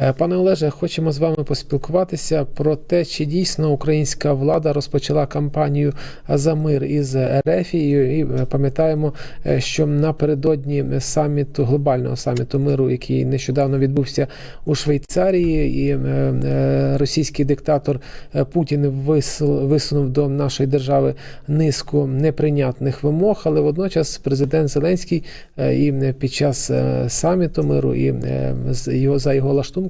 Е, Пане Олеже, хочемо з вами поспілкуватися про те, чи дійсно українська влада розпочала кампанію за мир із Ерефією. І е, пам'ятаємо, е, що напередодні саміту глобального саміту миру, який нещодавно відбувся у Швейцарії, і російський диктатор Путін висунув до нашої держави низку неприйнятних вимог, але водночас президент Зеленський і під час саміту миру і його за його лаштунками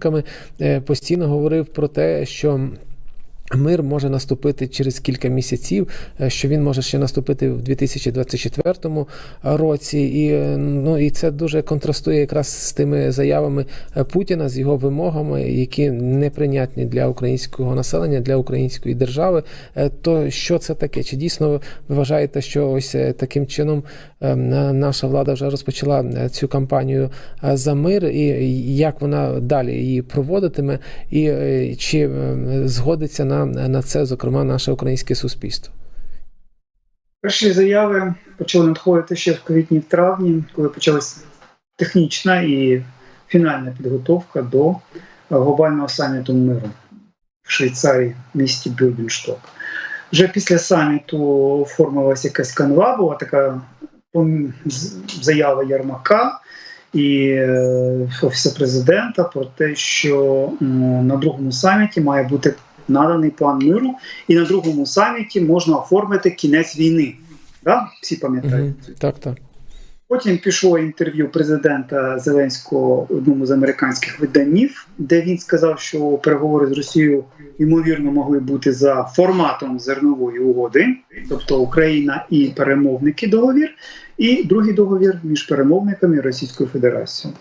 е, постійно говорив про те, що. Мир може наступити через кілька місяців, е, що він може ще наступити в 2024 році, і е, ну і це дуже контрастує якраз з тими заявами е, Путіна, з його вимогами, які неприйнятні для українського населення, для української держави. Е, То що це таке? Чи дійсно ви вважаєте, що ось е, таким чином е, наша влада вже розпочала е, цю кампанію е, за мир, і як вона далі її проводитиме, і е, чи е, згодиться на, на це, зокрема, наше українське суспільство? Перші заяви почали надходити ще в квітні в травні, коли почалася технічна і фінальна підготовка до е, глобального саміту миру в Швейцарії, в місті Бюргеншток. Вже після саміту оформилася якась канва, була така заява Ярмака і е, офісу президента про те, що на другому саміті має бути наданий план миру, і на другому саміті можна оформити кінець війни. Да? Всі пам'ятають. Мгм. Так, так. Потім пішло інтерв'ю президента Зеленського в одному з американських виданнів, де він сказав, що переговори з Росією ймовірно могли бути за форматом зернової угоди, тобто Україна і перемовники договір, і другий договір між перемовниками і Російською Федерацією.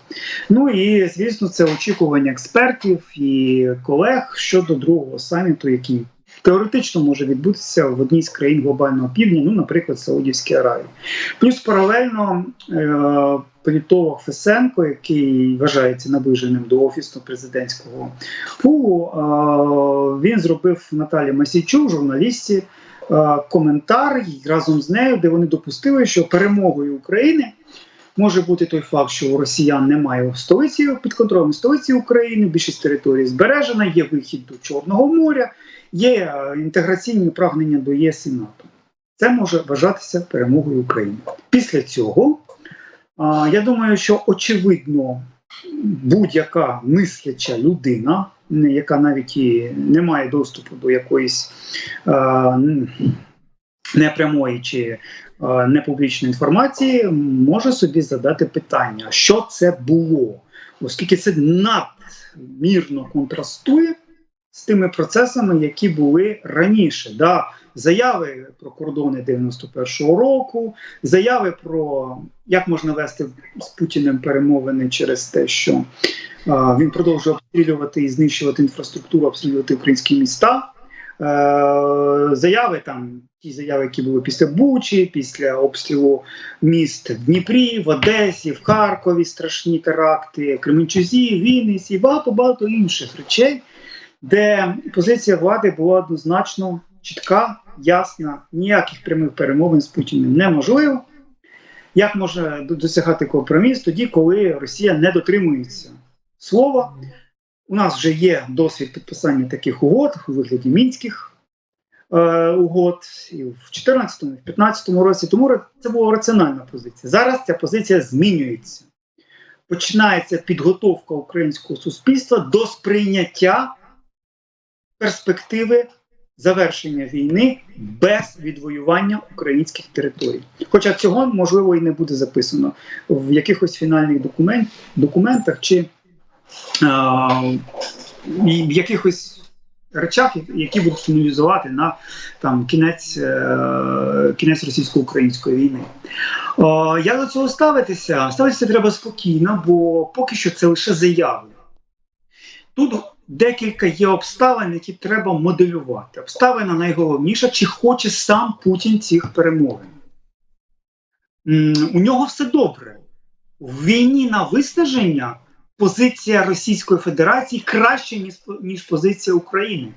Ну і звісно, це очікування експертів і колег щодо другого саміту, який теоретично може відбутися в одній з країн глобального півдня, ну, наприклад, Саудівській Аравії. Плюс паралельно е, політолог Фесенко, який вважається наближеним до офісу президентського пулу, е, він зробив Наталі Масійчук, журналісті, коментар і разом з нею, де вони допустили, що перемогою України. Може бути той факт, що у росіян немає столиці під контролем столиці України, більшість території збережена, є вихід до Чорного моря, є е, інтеграційні прагнення до ЄС і НАТО. Це може вважатися перемогою України. Після цього я думаю, що очевидно будь-яка мисляча людина, яка навіть і не має доступу до якоїсь е, непрямої чи е, непублічної інформації, може собі задати питання, що це було, оскільки це надмірно контрастує з тими процесами, які були раніше. Да, заяви про кордони 91-го року, заяви про як можна вести з Путіним перемовини через те, що а, він продовжує обстрілювати і знищувати інфраструктуру, обстрілювати українські міста. Е, заяви там, ті заяви, які були після Бучі, після обстрілу міст в Дніпрі, в Одесі, в Харкові, страшні теракти, Кременчузі, Вінниці і багато-багато інших речей, де позиція влади була однозначно чітка, ясна, ніяких прямих перемовин з Путіним неможливо. Як можна досягати компроміс тоді, коли Росія не дотримується слова? У нас вже є досвід підписання таких угод у вигляді мінських е, угод і в 2014, і в 2015 році. Тому це була раціональна позиція. Зараз ця позиція змінюється. Починається підготовка українського суспільства до сприйняття перспективи завершення війни без відвоювання українських територій. Хоча цього можливо і не буде записано в якихось фінальних документ, документах чи а, в якихось речах, які будуть фіналізувати на там кінець, е, кінець російсько-української війни. О, як до цього ставитися? Ставитися треба спокійно, бо поки що це лише заяви. Тут декілька є обставин, які треба моделювати. Обставина найголовніша, чи хоче сам Путін цих перемовин. У нього все добре. В війні на виснаження позиція Російської Федерації краще, ніж, позиція України.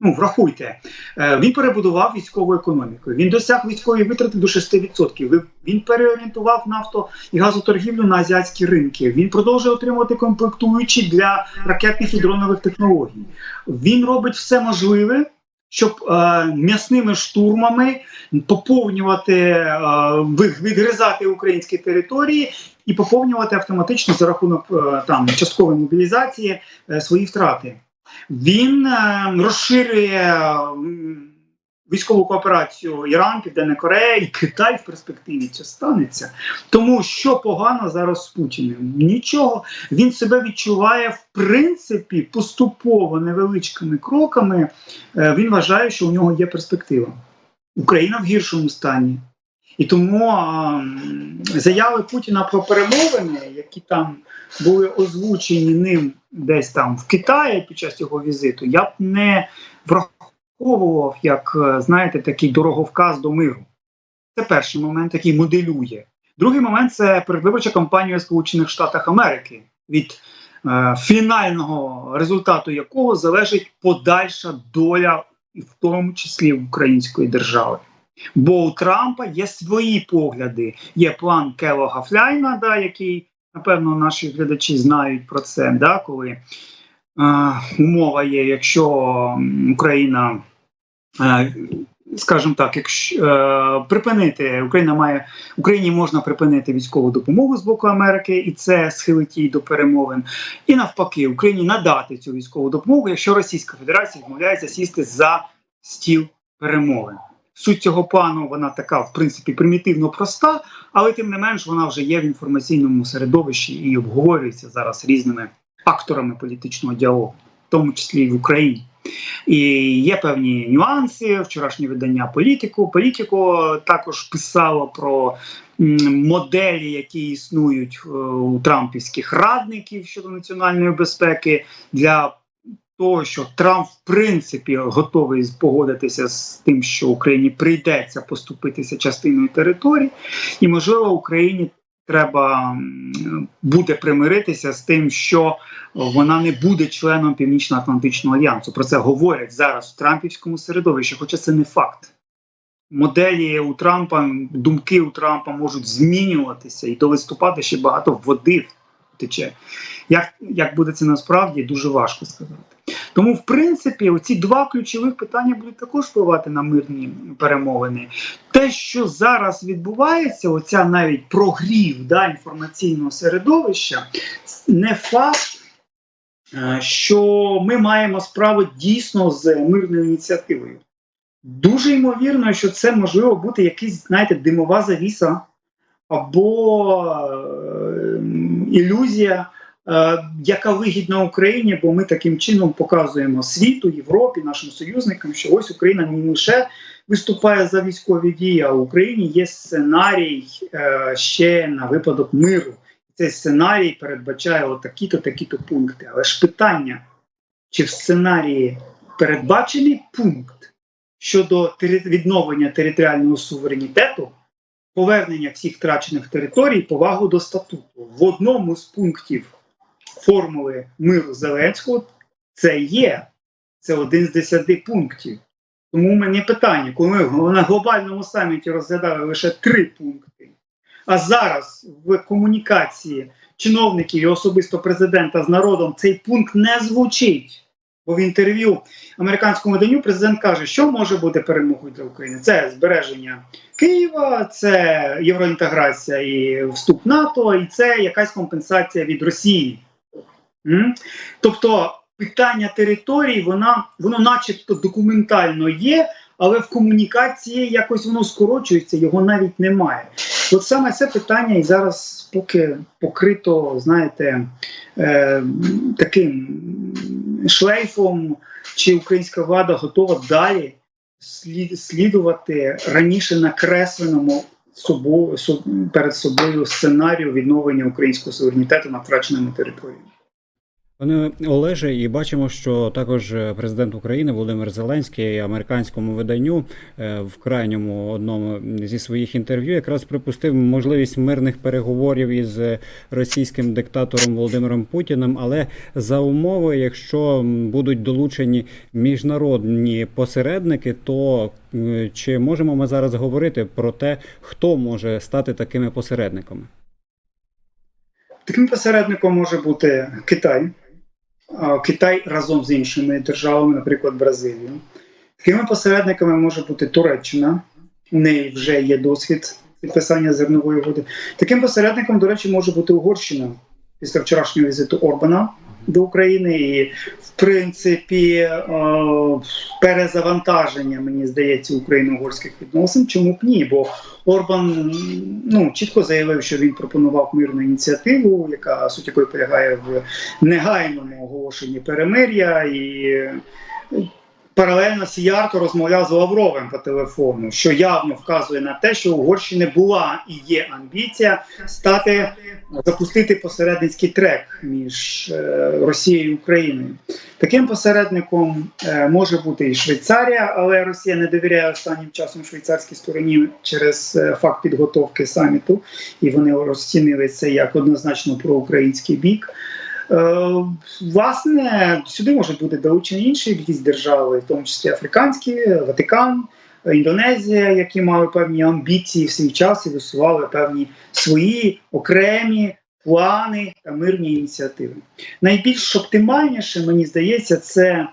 Ну, врахуйте, е, він перебудував військову економіку. Він досяг військової витрати до 6%. Він переорієнтував нафто і газоторгівлю на азіатські ринки. Він продовжує отримувати комплектуючі для ракетних і дронових технологій. Він робить все можливе, щоб е, м'ясними штурмами поповнювати, е, відгризати українські території і поповнювати автоматично за рахунок е, там часткової мобілізації свої втрати. Він е, розширює військову кооперацію Іран, Південна Корея і Китай в перспективі це станеться. Тому що погано зараз з Путіним? Нічого. Він себе відчуває в принципі поступово невеличкими кроками. Е, Він вважає, що у нього є перспектива. Україна в гіршому стані. І тому заяви Путіна про перемовини, які там були озвучені ним десь там в Китаї під час його візиту, я б не враховував як, е, знаєте, такий дороговказ до миру. Це перший момент, який моделює. Другий момент це передвиборча кампанія Сполучених Штатах Америки, від е, фінального результату якого залежить подальша доля, і в тому числі української держави. Бо у Трампа є свої погляди. Є план Келога Фляйна, да, який, напевно, наші глядачі знають про це, да, коли е, умова є, якщо Україна, е, скажімо так, якщо е, припинити, Україна має Україні можна припинити військову допомогу з боку Америки, і це схилить її до перемовин. І навпаки, Україні надати цю військову допомогу, якщо Російська Федерація відмовляється сісти за стіл перемовин. Суть цього плану вона така, в принципі, примітивно проста, але тим не менш вона вже є в інформаційному середовищі і обговорюється зараз різними акторами політичного діалогу, в тому числі і в Україні. І є певні нюанси. Вчорашнє видання політику. Політико також писало про моделі, які існують е, у трампівських радників щодо національної безпеки для того, що Трамп в принципі готовий погодитися з тим, що Україні прийдеться поступитися частиною території, і можливо Україні треба буде примиритися з тим, що вона не буде членом Північно-Атлантичного альянсу. Про це говорять зараз в Трампівському середовищі, хоча це не факт. Моделі у Трампа, думки у Трампа можуть змінюватися, і до листопада ще багато води тече. Як, як буде це насправді, дуже важко сказати. Тому, в принципі, оці два ключових питання будуть також впливати на мирні перемовини. Те, що зараз відбувається, оця навіть прогрів да, інформаційного середовища, не факт, е, що ми маємо справу дійсно з мирною ініціативою. Дуже ймовірно, що це можливо бути якась, знаєте, димова завіса або е, ілюзія, яка вигідна Україні, бо ми таким чином показуємо світу, Європі, нашим союзникам, що ось Україна не лише виступає за військові дії, а в Україні є сценарій е, ще на випадок миру. Цей сценарій передбачає отакі-то, такі-то пункти. Але ж питання, чи в сценарії передбачений пункт щодо відновлення територіального суверенітету, повернення всіх втрачених територій, повагу до статуту. В одному з пунктів формули миру Зеленського це є. Це один з десяти пунктів. Тому у мене питання, коли ми на глобальному саміті розглядали лише три пункти, а зараз в комунікації чиновників і особисто президента з народом цей пункт не звучить. Бо в інтерв'ю американському виданню президент каже, що може бути перемогою для України. Це збереження Києва, це євроінтеграція і вступ НАТО, і це якась компенсація від Росії. Тобто питання територій, вона, воно начебто документально є, але в комунікації якось воно скорочується, його навіть немає. От саме це питання і зараз поки покрито, знаєте, е, таким шлейфом, чи українська влада готова далі слідувати раніше накресленому собою, перед собою сценарію відновлення українського суверенітету на втраченими територіями. Пане Олеже, і бачимо, що також президент України Володимир Зеленський американському виданню е, в крайньому одному зі своїх інтерв'ю якраз припустив можливість мирних переговорів із російським диктатором Володимиром Путіним, але за умови, якщо будуть долучені міжнародні посередники, то е, чи можемо ми зараз говорити про те, хто може стати такими посередниками? Таким посередником може бути Китай, Китай разом з іншими державами, наприклад, Бразилію. Такими посередниками може бути Туреччина, у неї вже є досвід підписання зернової угоди. Таким посередником, до речі, може бути Угорщина після вчорашнього візиту Орбана до України. І, в принципі, е, перезавантаження, мені здається, україно-угорських відносин. Чому б ні? Бо Орбан ну, чітко заявив, що він пропонував мирну ініціативу, яка суть якої полягає в негайному оголошенні перемир'я. І паралельно Сіярто розмовляв з Лавровим по телефону, що явно вказує на те, що Угорщини була і є амбіція стати запустити посередницький трек між е, Росією і Україною. Таким посередником е, може бути і Швейцарія, але Росія не довіряє останнім часом швейцарській стороні через е, факт підготовки саміту, і вони розцінили це як однозначно проукраїнський бік. Е, Власне, сюди можуть бути долучені інші якісь держави, в тому числі африканські, Ватикан, Індонезія, які мали певні амбіції в свій час і висували певні свої окремі плани та мирні ініціативи. Найбільш оптимальніше, мені здається, це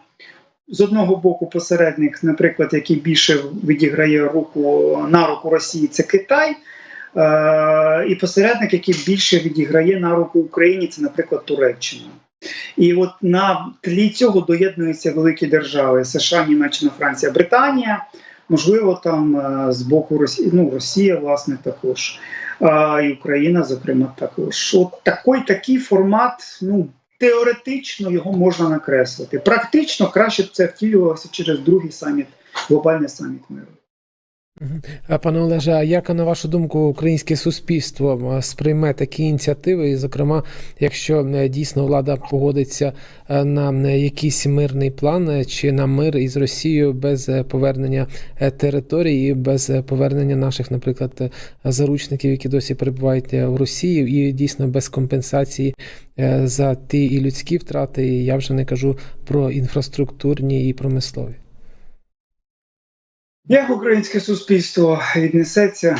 з одного боку посередник, наприклад, який більше відіграє руку на руку Росії, це Китай. Е, і посередник, який більше відіграє на руку Україні, це, наприклад, Туреччина. І от на тлі цього доєднуються великі держави: США, Німеччина, Франція, Британія. Можливо, там е, з боку Росії, ну, Росія, власне, також, і Україна, зокрема, також. От такий такий формат, ну, теоретично його можна накреслити. Практично краще б це втілювалося через другий саміт, глобальний саміт миру. Пане Олеже, а як на вашу думку українське суспільство сприйме такі ініціативи? І, зокрема, якщо е, дійсно влада погодиться е, на е, якийсь мирний план чи на мир із Росією без повернення територій і без повернення наших, наприклад, заручників, які досі перебувають в Росії, і дійсно без компенсації за ті і людські втрати, і я вже не кажу про інфраструктурні і промислові. Як українське суспільство віднесеться?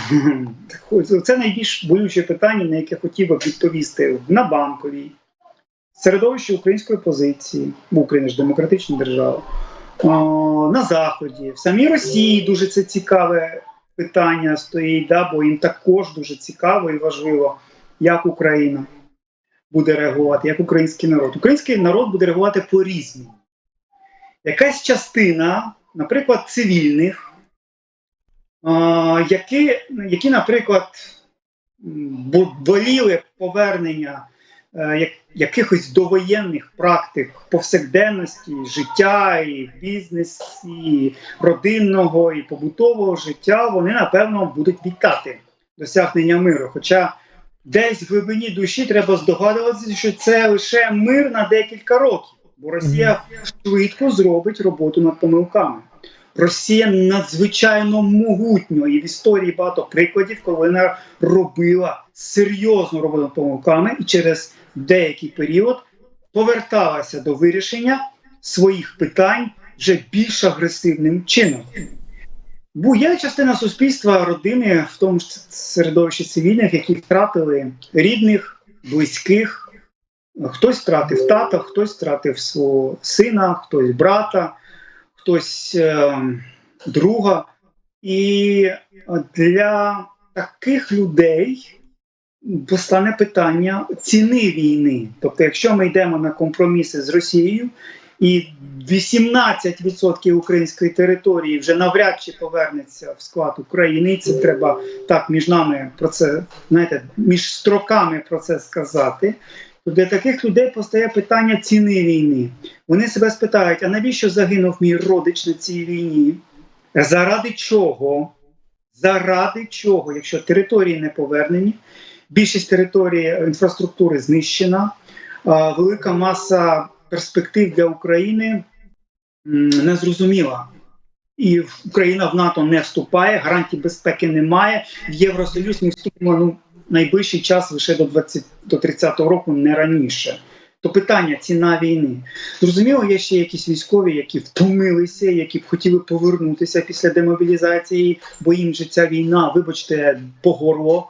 Це найбільш болюче питання, на яке хотів би відповісти на банковій середовище української позиції, бо Україна ж демократична держава. На Заході, в самій Росії дуже це цікаве питання стоїть, да, бо їм також дуже цікаво і важливо, як Україна буде реагувати, як український народ. Український народ буде реагувати по-різному. Якась частина, наприклад, цивільних, які, які, наприклад, воліли повернення е, як- якихось довоєнних практик повсякденності, життя, і бізнесу, і родинного, і побутового життя, вони напевно будуть вітати досягнення миру. Хоча десь в глибині душі треба здогадуватися, що це лише мир на декілька років, бо Росія швидко зробить роботу над помилками. Росія надзвичайно могутньо, і в історії багато прикладів, коли вона робила серйозну роботу помилками і через деякий період поверталася до вирішення своїх питань вже більш агресивним чином. Є частина суспільства, родини, в тому ж середовищі цивільних, які втратили рідних, близьких. Хтось втратив тата, хтось втратив свого сина, хтось брата, хтось е, друга. І для таких людей постане питання ціни війни. Тобто, якщо ми йдемо на компроміси з Росією, і 18% української території вже навряд чи повернеться в склад України, це треба так між нами про це, знаєте, між строками про це сказати. То для таких людей постає питання ціни війни. Вони себе спитають: а навіщо загинув мій родич на цій війні? Заради чого? Заради чого, якщо території не повернені, більшість території е, інфраструктури знищена, велика маса перспектив для України м, незрозуміла. І Україна в НАТО не вступає, гарантій безпеки немає. В Євросоюз ми вступимо ну, найближчий час лише до 20, до 30-го року, не раніше. То питання ціна війни. Зрозуміло, є ще якісь військові, які втомилися, які б хотіли повернутися після демобілізації, бо їм же ця війна, вибачте, по горло.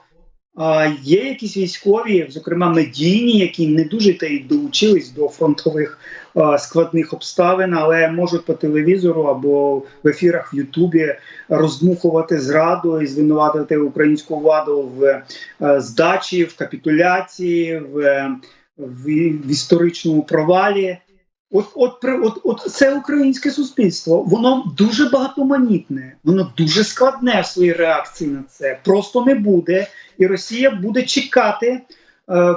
А є якісь військові, зокрема медійні, які не дуже та й долучились до фронтових складних обставин, але можуть по телевізору або в ефірах в Ютубі роздмухувати зраду і звинуватити українську владу в е, здачі, в капітуляції, в, е, в, в історичному провалі. От, от, от, от це українське суспільство, воно дуже багатоманітне, воно дуже складне в своїй реакції на це. Просто не буде, і Росія буде чекати е,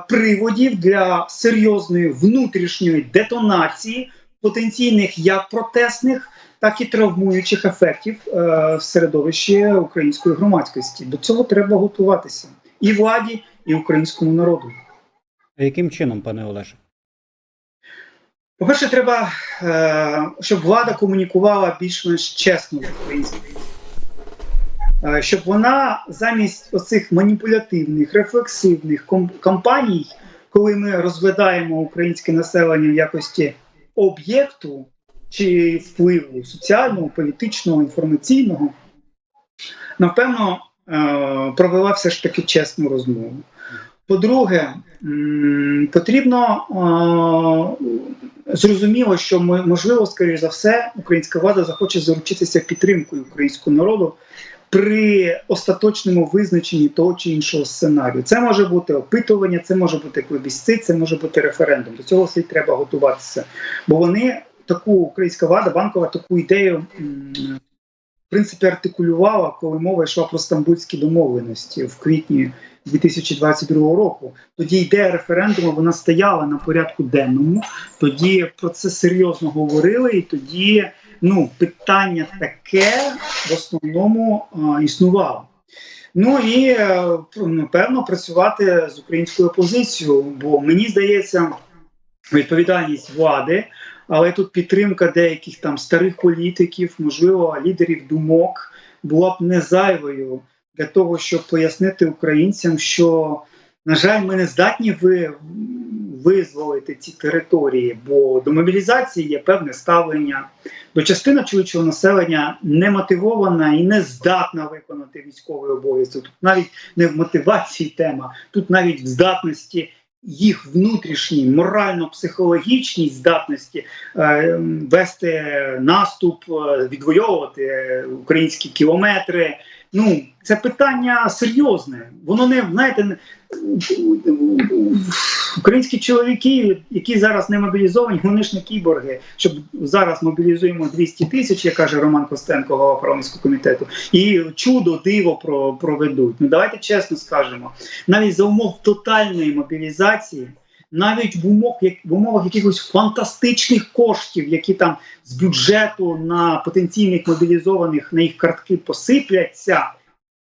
приводів для серйозної внутрішньої детонації потенційних як протестних, так і травмуючих ефектів е, в середовищі української громадськості. До цього треба готуватися і владі, і українському народу. А яким чином, пане Олеже? По-перше, треба, е, щоб влада комунікувала більш-менш чесно з українською. Е, щоб вона замість оцих маніпулятивних, рефлексивних кампаній, коли ми розглядаємо українське населення в якості об'єкту чи впливу соціального, політичного, інформаційного, напевно, е, провела все ж таки чесну розмову. По-друге, потрібно е, зрозуміло, що можливо, скоріш за все, українська влада захоче заручитися підтримкою українського народу при остаточному визначенні того чи іншого сценарію. Це може бути опитування, це може бути плебісцит, це може бути референдум. До цього слід треба готуватися. Бо вони таку українська влада, банкова таку ідею. В принципі, артикулювала, коли мова йшла про стамбульські домовленості в квітні 2022 року. Тоді ідея референдуму вона стояла на порядку денному. Тоді про це серйозно говорили, і тоді ну, питання таке в основному існувало. Ну і е, напевно працювати з українською опозицією, бо мені здається, відповідальність влади, але тут підтримка деяких там старих політиків, можливо, лідерів думок була б не зайвою для того, щоб пояснити українцям, що, на жаль, ми не здатні ви, визволити ці території, бо до мобілізації є певне ставлення. До частина чоловічого населення не мотивована і не здатна виконати військовий обов'язок. Тут навіть не в мотивації тема, тут навіть в здатності їх внутрішній морально-психологічній здатності е, вести наступ, е, відвоювати українські кілометри. Ну, це питання серйозне. Воно не знаєте, українські чоловіки, які зараз не мобілізовані, вони ж не кіборги. Щоб зараз мобілізуємо 200 тисяч, як каже Роман Костенко, голова парламентського комітету, і чудо диво про, проведуть. Ну давайте чесно скажемо, навіть за умов тотальної мобілізації. Навіть в умовах, як в умовах якихось фантастичних коштів, які там з бюджету на потенційних мобілізованих на їх картки посипляться,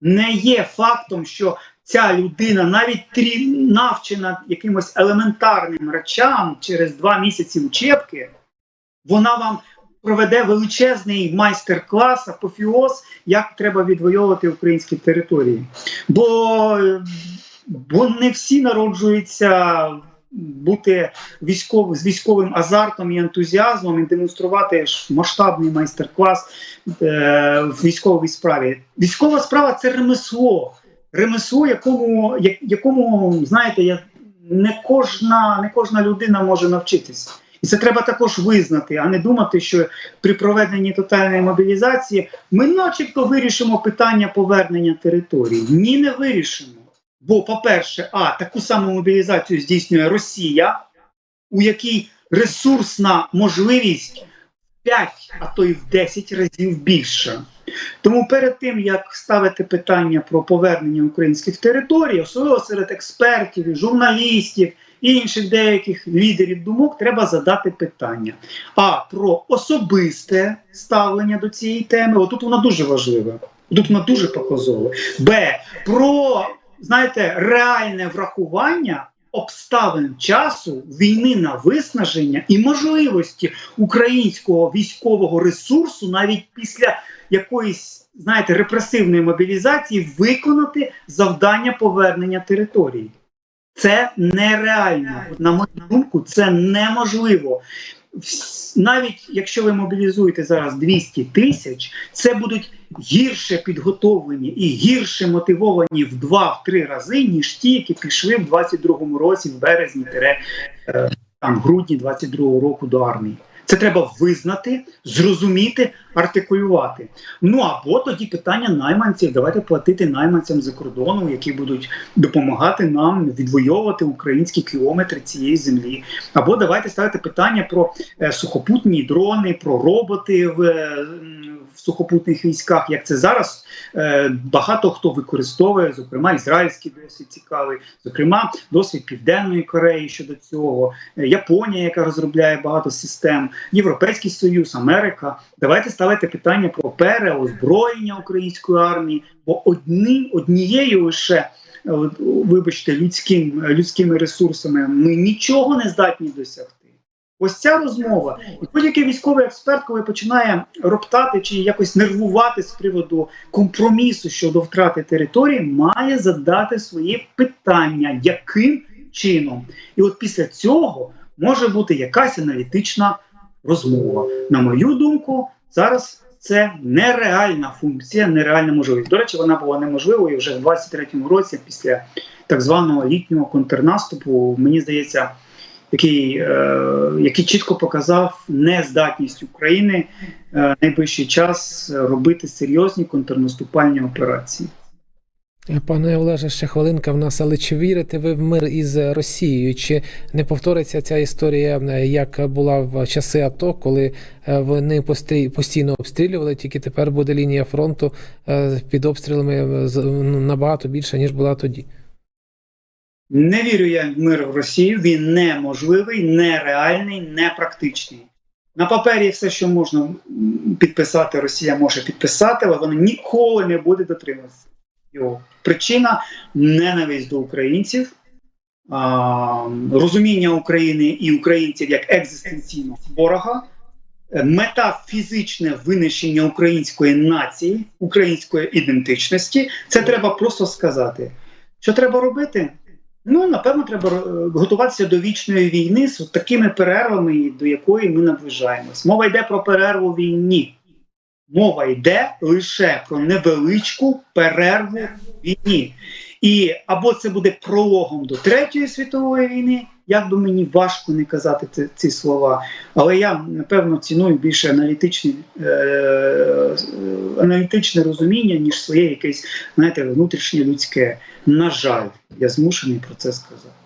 не є фактом, що ця людина навіть трі навчена якимось елементарним речам через два місяці учебки, вона вам проведе величезний майстер-клас, апофіоз, як треба відвоювати українські території. Бо, бо не всі народжуються бути військов, з військовим азартом і ентузіазмом і демонструвати масштабний майстер-клас е, в військовій справі. Військова справа це ремесло. Ремесло, якому, якому знаєте, я, не, кожна, не кожна людина може навчитися. І це треба також визнати, а не думати, що при проведенні тотальної мобілізації ми начебто вирішимо питання повернення території. Ні, не вирішимо. Бо, по-перше, а таку саму мобілізацію здійснює Росія, у якій ресурсна можливість в 5, а то й в 10 разів більша. Тому перед тим як ставити питання про повернення українських територій, особливо серед експертів, журналістів і інших деяких лідерів думок, треба задати питання: а про особисте ставлення до цієї теми, отут воно дуже важливе, тут воно дуже показове. Б. Про знаєте, реальне врахування обставин часу, війни на виснаження і можливості українського військового ресурсу навіть після якоїсь, знаєте, репресивної мобілізації виконати завдання повернення території. Це нереально. На мою думку, це неможливо. Навіть якщо ви мобілізуєте зараз 200 тисяч, це будуть гірше підготовлені і гірше мотивовані в 2-3 рази, ніж ті, які пішли в 22-му році, в березні, е, там, грудні 22-го року до армії. Це треба визнати, зрозуміти, артикулювати. Ну або тоді питання найманців. Давайте платити найманцям за кордону, які будуть допомагати нам відвоювати українські кілометри цієї землі. Або давайте ставити питання про е, сухопутні дрони, про роботи в, е, в сухопутних військах. Як це зараз е, багато хто використовує, зокрема ізраїльський досвід цікавий, зокрема досвід Південної Кореї щодо цього, е, Японія, яка розробляє багато систем, Європейський Союз, Америка. Давайте ставити питання про переозброєння української армії, бо одним однією лише. е, Вибачте, людським, людськими ресурсами ми нічого не здатні досягти. Ось ця розмова. І будь-який військовий експерт, коли починає роптати чи якось нервувати з приводу компромісу щодо втрати території, має задати свої питання, яким чином. І от після цього може бути якась аналітична розмова. На мою думку, зараз це нереальна функція, нереальна можливість. До речі, вона була неможливою вже в 23-му році, після так званого літнього контрнаступу. Мені здається, який, е, який чітко показав нездатність України е, найближчий час робити серйозні контрнаступальні операції. Пане Олеже, ще хвилинка в нас, але чи вірите ви в мир із Росією? Чи не повториться ця історія, е, як була в часи АТО, коли е, вони постійно обстрілювали, тільки тепер буде лінія фронту е, під обстрілами е, ну, набагато більше, ніж була тоді? Не вірю я в мир в Росію. Він неможливий, нереальний, непрактичний. На папері все, що можна підписати, Росія може підписати, але вона ніколи не буде дотримуватися його. Причина ненависть до українців, а, розуміння України і українців як екзистенційного ворога, е, мета фізичне винищення української нації, української ідентичності. Це треба просто сказати. Що треба робити? Ну, напевно, треба е, готуватися до вічної війни з такими перервами, до якої ми наближаємось. Мова йде про перерву війні. Мова йде лише про невеличку перерву війні. І або це буде прологом до Третьої світової війни, як би мені важко не казати ці, ці слова, але я напевно ціную більше аналітичні, е, аналітичне розуміння, ніж своє якесь, знаєте, внутрішнє людське. На жаль, я змушений про це сказати.